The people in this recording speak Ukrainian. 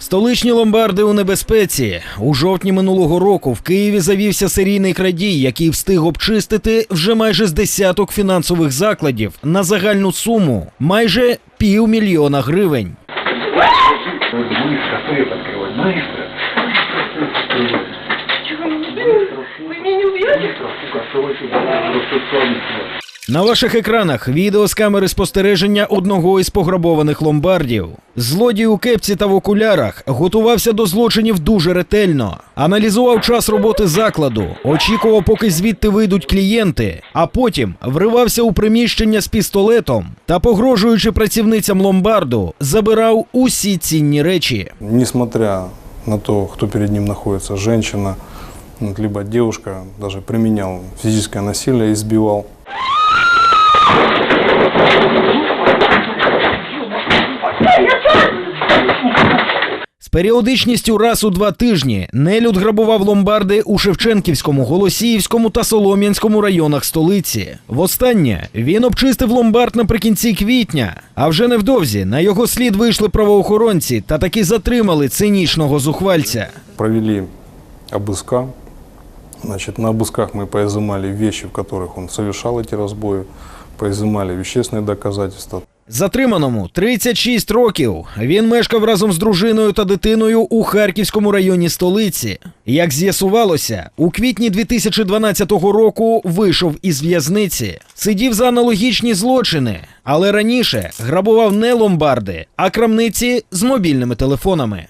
Столичні ломбарди у небезпеці. У жовтні минулого року в Києві завівся серійний крадій, який встиг обчистити вже майже з десяток фінансових закладів на загальну суму майже півмільйона гривень. Быстро, свет открывай, быстро. Чего вы не убьете? Вы меня не убьете? Быстро, сука, открывай сюда. Просто слабый На ваших екранах відео з камери спостереження одного із пограбованих ломбардів. Злодій у кепці та в окулярах готувався до злочинів дуже ретельно, аналізував час роботи закладу, очікував, поки звідти вийдуть клієнти, а потім вривався у приміщення з пістолетом та, погрожуючи працівницям ломбарду, забирав усі цінні речі. Несмотря на то, кто перед ним находится, женщина, ну, либо девушка, даже применял физическое насилие, избивал. З періодичністю раз у два тижні нелюд грабував ломбарди у Шевченківському, Голосіївському та Солом'янському районах столиці. Востаннє він обчистив ломбард наприкінці квітня, а вже невдовзі на його слід вийшли правоохоронці та таки затримали цинічного зухвальця. Провели обыска. Значит, на обысках мы поизымали вещи, в которых он совершал эти разбои, поизымали вещественные доказательства. Затриманому 36 років. Він мешкав разом з дружиною та дитиною у Харківському районі столиці. Як з'ясувалося, у квітні 2012 року вийшов із в'язниці, сидів за аналогічні злочини, але раніше грабував не ломбарди, а крамниці з мобільними телефонами.